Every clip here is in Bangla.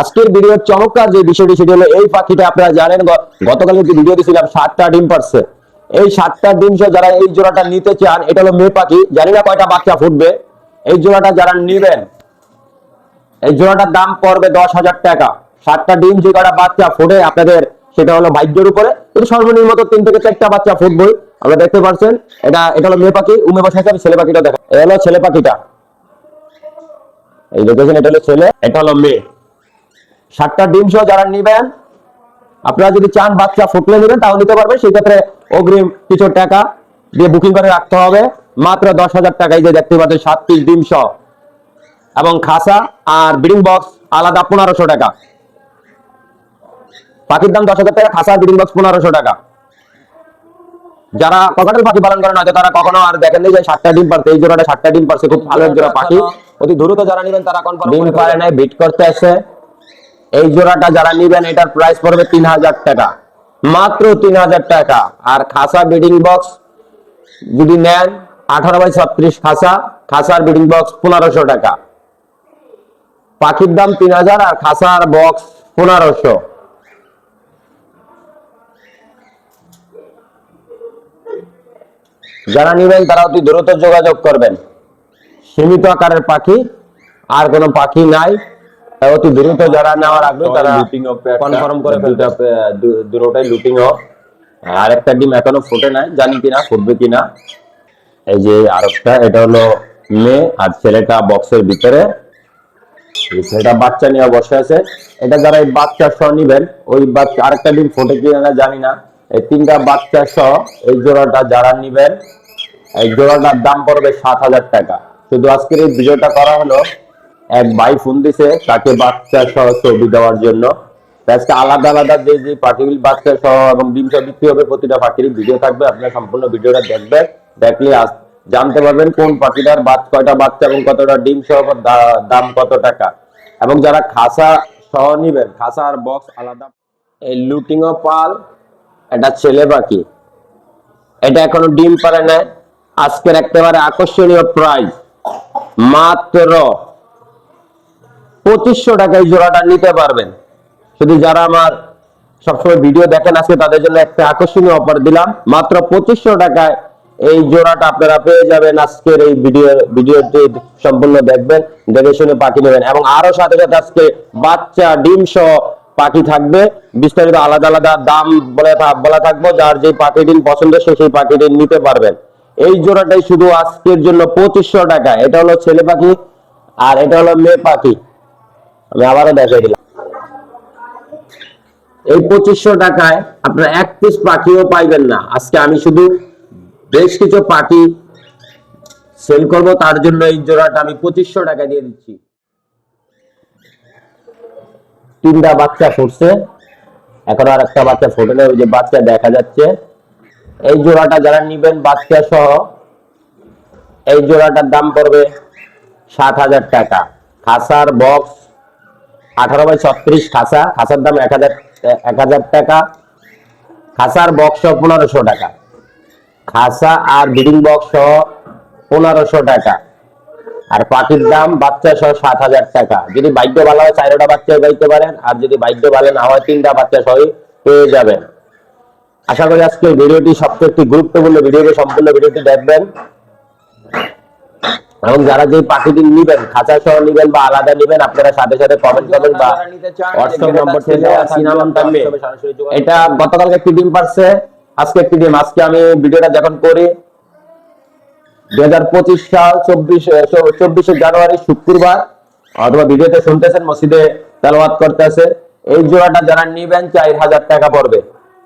আজকের ভিডিওর চমৎকার যে বিষয়টি সেটি হলো এই পাখিটা আপনারা জানেন গতকাল যে ভিডিও দিয়েছিলাম সাতটা ডিম পারছে। এই সাতটা ডিম যারা এই জোড়াটা নিতে চান, এটা হলো মেয়ে পাখি, জানি না কয়টা বাচ্চা ফুটবে, এই জোড়াটা যারা নিবেন, এই জোড়াটার দাম পড়বে দশ হাজার টাকা। সাতটা ডিম যে কটা বাচ্চা ফুটে, আপনাদের সেটা হলো ভাগ্যের উপরে। কিন্তু সর্বনিম্ন তিন থেকে চারটা বাচ্চা ফুটবই আপনারা দেখতে পাচ্ছেন এটা এটা হলো মেয়ে পাখি, উমে বসে আছে ছেলে পাখিটা দেখা এটা হলো ছেলে পাখিটা। এই দেখেছেন, এটা হলো ছেলে, এটা হলো মেয়ে। সাতটা ডিম সহ যারা নিবেন আপনারা যদি চান বাচ্চা ফুটলে নেবেন তাও নিতে পারবেন। সেই ক্ষেত্রে অগ্রিম কিছু টাকা দিয়ে বুকিং করে রাখতে হবে। মাত্র দশ হাজার টাকায় যে দেখতে পাচ্ছেন সাত পিস ডিম সহ। এবং খাসা আর ব্রিডিং বক্স আলাদা পনেরোশো টাকা। পাখির দাম দশ হাজার টাকা খাসা ব্রিডিং বক্স পনেরোশো টাকা। যারা ককাটেল পাখি পালন করেন হয়তো তারা কখনো আর দেখেন যে সাতটা ডিম পারছে এই জোড়াটা সাতটা ডিম পারছে খুব ভালো এক জোড়া পাখি। অতি দ্রুত যারা নিবেন তারা ডিম পারে নাই বিট করতে আসে এই জোড়াটা যারা নিবেন, এটার প্রাইস পড়বে তিন হাজার টাকা। মাত্র তিন হাজার টাকা। আর খাসা ব্রিডিং বক্স যদি নেন, আঠারো বাই ছত্রিশ খাসা। খাসার ব্রিডিং বক্স পনেরোশো টাকা। পাখির দাম তিন হাজার আর খাসার বক্স পনেরোশো। যারা নিবেন, তারা অতি দ্রুত যোগাযোগ করবেন। সীমিত আকারের পাখি, আর কোনো পাখি নাই। অতি দ্রুত যারা নেওয়ার আগ্রহ তারা লুটিং কনফার্ম করে দুটা দুটোটাই লুটিং অফ আর একটা ডিম এখনও ফুটে নাই জানি কিনা ফুটবে কিনা। এই যে আরেকটা এটা হলো মেয়ে আর ছেলেটা বক্সের ভিতরে। ছেলেটা বাচ্চা নিয়ে বসে আছে। এটা যারা এই বাচ্চা সহ নিবেন ওই বাচ্চা আরেকটা ডিম ফুটে কিনা না জানি না। এই তিনটা বাচ্চা সহ এই জোড়াটা যারা নিবেন এই জোড়াটার দাম পড়বে সাত হাজার টাকা। শুধু আজকের এই ভিডিওটা করা হলো এক ভাই ফোন দিছে, তাকে বাচ্চা সহ ছবি দেওয়ার জন্য। আজকে আলাদা আলাদা যে যে পাখিগুলি বাচ্চা সহ এবং ডিম সহ বিক্রি হবে, প্রতিটা পাখিরই ভিডিও থাকবে, আপনার সম্পূর্ণ ভিডিওটা দেখবেন দেখলে জানতে পারবেন কোন পাখিটার বাচ্চা কয়টা বাচ্চা এবং কতটা ডিম সহ দাম কত টাকা। এবং যারা খাসা সহ নিবেন, খাসা আর বক্স আলাদা। এই লুটিং পাল, এটা ছেলে পাখি। এটা এখনও ডিম পারে না আজকের একেবারে আকর্ষণীয় প্রাইস মাত্র পঁচিশশো টাকায় জোড়াটা নিতে পারবেন। শুধু যারা আমার সবসময় ভিডিও দেখেন, আজকে তাদের জন্য একটা আকর্ষণীয় অফার দিলাম। মাত্র পঁচিশশো টাকায় এই জোড়াটা আপনারা পেয়ে যাবেন আজকের এই ভিডিও, ভিডিওটি সম্পূর্ণ দেখবেন, দেখে শুনে পাখি নেবেন। এবং আরও সাথে সাথে আজকে বাচ্চা ডিম সহ পাখি থাকবে। বিস্তারিত আলাদা আলাদা দাম বলে বলা থাকব, যার যে পাখি ডিম পছন্দ সে সেই পাখি ডিম নিতে পারবেন। এই জোড়াটাই শুধু আজকের জন্য পঁচিশশো টাকা এটা হলো ছেলে পাখি আর এটা হলো মেয়ে পাখি। আমি আবারও দেখাই দিলাম। এই পঁচিশশো টাকায় আপনারা এক পিস পাখিও পাইবেন না। আজকে আমি শুধু বেশ কিছু পাখি সেল করব, তার জন্য এই জোড়াটা আমি পঁচিশশো টাকা দিয়ে দিচ্ছি। তিনটা বাচ্চা ফুটছে। এখন আর একটা বাচ্চা ফোটে না ওই যে বাচ্চা দেখা যাচ্ছে। এই জোড়াটা যারা নিবেন বাচ্চা সহ, এই জোড়াটার দাম পড়বে সাত হাজার টাকা। খাসার বক্স আঠারো বাই ছত্রিশ খাসা, খাসার দাম এক হাজার এক হাজার টাকা। খাসার বক্স পনেরোশো টাকা। খাসা আর ব্রিডিং বক্স সহ পনেরোশো টাকা। আর পাখির দাম বাচ্চা সহ সাত হাজার টাকা। যদি ভাগ্য ভালো হয়, চারোটা বাচ্চা পাইতে পারেন। আর যদি ভাগ্য ভালো না হয়, তিনটা বাচ্চা সহই পেয়ে যাবেন। আশা করি আজকে ভিডিওটি সবচেয়ে একটি গুরুত্বপূর্ণ ভিডিওটি সম্পূর্ণ ভিডিওটি দেখবেন। এবং যারা যে পাখিটি নিবেন খাঁচা সহ নিবেন বা আলাদা নিবেন, আপনারা সাথে সাথে কমেন্ট করবেন বা হোয়াটসঅ্যাপ নম্বর থেকে সিনালাম থাকবে। এটা গতকালকে একটি ডিম পারছে, আজকে একটি ডিম। আজকে আমি ভিডিওটা যখন করি, দুই হাজার পঁচিশ সাল, চব্বিশ চব্বিশে জানুয়ারি, শুক্রবার, অথবা ভিডিওতে শুনতেছেন, মসজিদে করতেছে, এই জোড়াটা যারা নিবেন, চার হাজার টাকা পড়বে।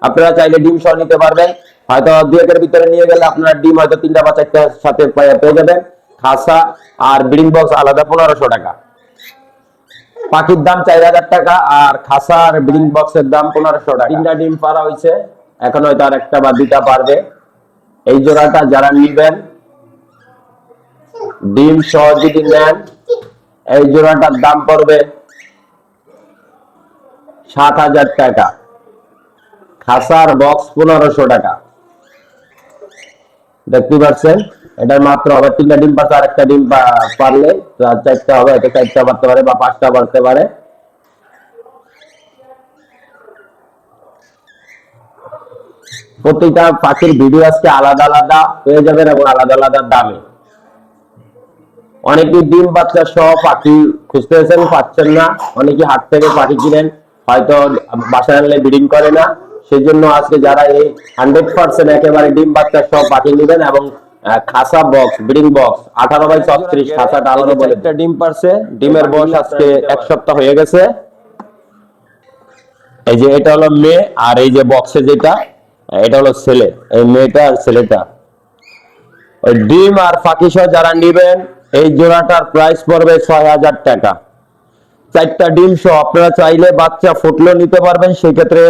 আপনারা চাইলে ডিম সহ নিতে পারবেন। হয়তো দু একের ভিতরে নিয়ে গেলে আপনারা ডিম হয়তো তিনটা বা চারটার সাথে পেয়ে যাবেন। খাসা আর ব্রিডিং বক্স আলাদা পনেরোশো টাকা। পাখির দাম চার হাজার টাকা আর খাসা আর ব্রিডিং বক্সের দাম পনেরোশো টাকা। তিনটা ডিম পারা হয়েছে এখন হয়তো আর একটা বা দুইটা পারবে। এই জোড়াটা যারা নিবেন ডিম সহ যদি নেন এই জোড়াটার দাম পড়বে সাত হাজার টাকা। খাসার বক্স পনেরোশো টাকা। দেখতে পাচ্ছেন? এটার মাত্র হবে তিনটা ডিম পারছে, আরেকটা ডিম পারলে চারটা হবে, এটা চারটা পারতে পারে বা পাঁচটা পারতে পারে। প্রত্যেকটা পাখির ভিডিও আজকে আলাদা আলাদা হয়ে যাবে এবং আলাদা আলাদা দামে। অনেকে ডিম বাচ্চা সহ পাখি খুঁজতে খুঁজতেছেন পাচ্ছেন না। অনেকে হাট থেকে পাখি কিনেন, হয়তো বাসায় আনলে ব্রিডিং করে না। সেই জন্য আজকে যারা এই হান্ড্রেড পার্সেন্ট একেবারে ডিম বাচ্চা সহ পাখি নেবেন এবং খাসা বক্স ব্রিডিং বক্স আঠারো বাই ছত্রিশ খাসাটা আলাদা বলে একটা ডিম পারছে ডিমের বয়স আজকে এক সপ্তাহ হয়ে গেছে। এই যে এটা হলো মেয়ে আর এই যে বক্সে যেটা এটা হলো ছেলে এই মেয়েটা আর ছেলেটা। ডিম আর ফাঁকি সহ যারা নিবেন এই জোড়াটার প্রাইস পড়বে ছয় হাজার টাকা। চারটা ডিম সহ আপনারা চাইলে বাচ্চা ফুটলেও নিতে পারবেন সেক্ষেত্রে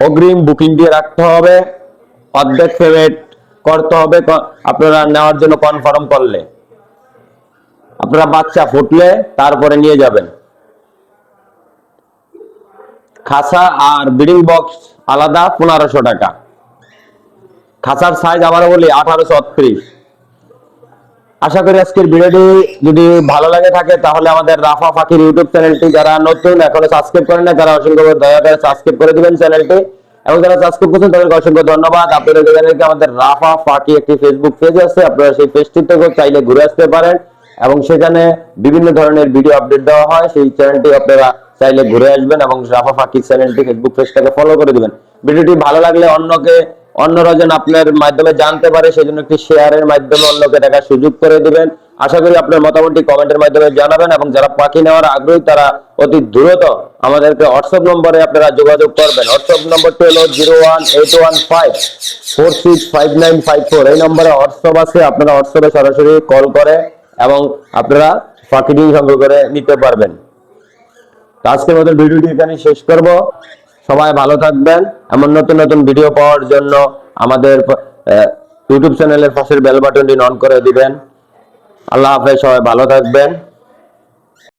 অগ্রিম বুকিং দিয়ে রাখতে হবে। অর্ধেক পেমেন্ট করতে হবে আপনারা নেওয়ার জন্য কনফার্ম করলে। আপনারা বাচ্চা ফুটলে তারপরে নিয়ে যাবেন। খাসা আর ব্রিডিং বক্স আলাদা, পনেরোশো টাকা। খাসার সাইজ আবারও বলি, আঠারোশো অত্রিশ আশা করি আজকের ভিডিওটি যদি ভালো লাগে থাকে, তাহলে আমাদের রাফা ফাকির ইউটিউব চ্যানেলটি, যারা নতুন এখনও সাবস্ক্রাইব করেন না তারা অসংখ্য দয়া করে সাবস্ক্রাইব করে দিবেন চ্যানেলটি। এবং যারা সাবস্ক্রাইব করছেন, তাদেরকে অসংখ্য ধন্যবাদ। আপনাদের জানেন আমাদের রাফা ফাটি একটি ফেসবুক পেজ আছে। আপনারা সেই পেজটি থেকে চাইলে ঘুরে আসতে পারেন এবং সেখানে বিভিন্ন ধরনের ভিডিও আপডেট দেওয়া হয়। সেই চ্যানেলটি আপনারা চাইলে ঘুরে আসবেন এবং রাফা ফাকি চ্যানেলটি ফেসবুক পেজটাকে ফলো করে দিবেন। ভিডিওটি ভালো লাগলে অন্যকে অন্যরা যেন আপনার মাধ্যমে জানতে পারে, সেজন্য একটি শেয়ারের মাধ্যমে অন্যকে দেখার সুযোগ করে দিবেন। আশা করি আপনার মতামতটি কমেন্টের মাধ্যমে জানাবেন এবং যারা পাখি নেওয়ার আগ্রহী, তারা অতি দ্রুত আমাদেরকে হোয়াটসঅ্যাপ নম্বরে আপনারা যোগাযোগ করবেন। হোয়াটসঅ্যাপ নম্বরটি হলো zero one eight one five four six five nine five four. এই নম্বরে হোয়াটসঅ্যাপ আছে, আপনারা হোয়াটসঅ্যাপে সরাসরি কল করে এবং আপনারা পাখিটি সংগ্রহ করে নিতে পারবেন। আজকের মতো ভিডিওটি এখানে শেষ করব। সবাই ভালো থাকবেন। এমন নতুন নতুন ভিডিও পাওয়ার জন্য আমাদের ইউটিউব চ্যানেলের পাশের বেল বাটনটি অন করে দিবেন। আল্লাহ হাফেজ, সবাই ভালো থাকবেন।